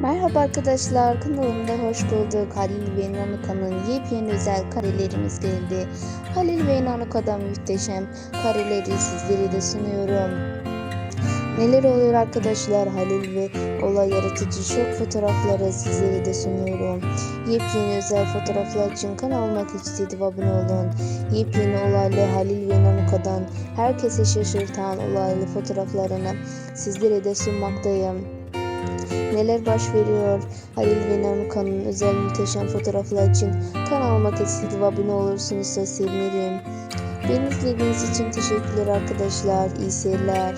Merhaba arkadaşlar kanalımda hoş bulduk. Halil ve Nanuka'nın yepyeni özel karelerimiz geldi. Halil ve Nanuka'dan muhteşem kareleri sizlere de sunuyorum. Neler oluyor arkadaşlar Halil ve olay yaratıcı şok fotoğrafları sizlere de sunuyorum. Yepyeni özel fotoğraflar için kanalıma küçük abone olun. Yepyeni olaylı Halil ve Nanuka'dan herkese şaşırtan olaylı fotoğraflarını sizlere de sunmaktayım neler baş veriyor Halil ve Nanuka'nın özel muhteşem fotoğraflar için kanalıma kesinlikle abone olursunuz da sevinirim. Beni izlediğiniz için teşekkürler arkadaşlar. İyi seyirler.